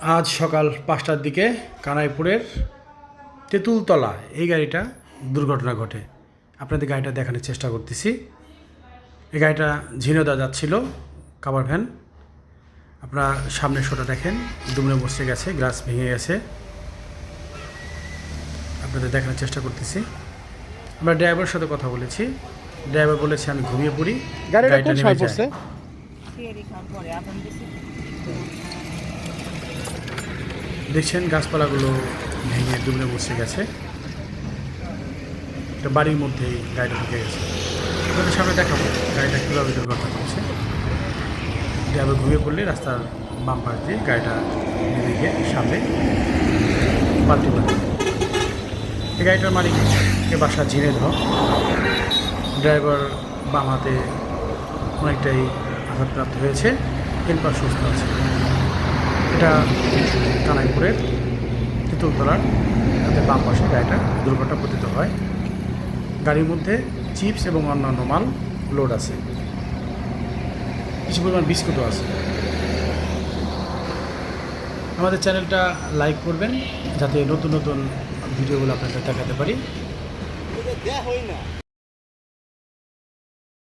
আজ সকাল পাঁচটার দিকে কানাইপুরের তেঁতুলতলা এই গাড়িটা দুর্ঘটনা ঘটে। আপনাদের গাড়িটা দেখানোর চেষ্টা করতেছি। এই গাড়িটা ঝিনোদা যাচ্ছিল কাভার ভ্যান। আপনারা সামনের শোটা দেখেন দুমড়ে বসে গেছে গ্লাস ভেঙে গেছে। আপনাদের দেখানোর চেষ্টা করতেছি। আমরা ড্রাইভারের সাথে কথা বলেছি। ড্রাইভার বলেছে আমি ঘুমিয়ে পড়ি। গাড়িটা নেমে যায়। গাছপালাগুলো ভেঙে দুমড়ে বসে গেছে। একটা বাড়ির মধ্যেই গাড়িটা ঢুকে গেছে। আপনাদের সামনে দেখাবো গাড়িটা কীভাবে দুর্ঘটনা করেছে ড্রাইভার ঘুমিয়ে পড়লে রাস্তার বাম পাশ দিয়ে গাড়িটা নেমে গিয়ে সামনে পাল্টি মারে এই গাড়িটার মালিককে বাসা ঝিনে ধর ড্রাইভার বাম হাতে অনেকটাই আঘাতপ্রাপ্ত হয়েছে, এরপর সুস্থ আছে। এটা কানাইপুরের তেঁতুলতলার তাতে বাম পাশে গাড়িটা দুর্ঘটনা পতিত হয়। গাড়ির মধ্যে চিপস এবং অন্যান্য মাল লোড আছে। কিছু পরিমাণ বিস্কুটও আছে। আমাদের চ্যানেলটা লাইক করবেন যাতে নতুন নতুন ভিডিওগুলো আপনাদের দেখাতে পারি।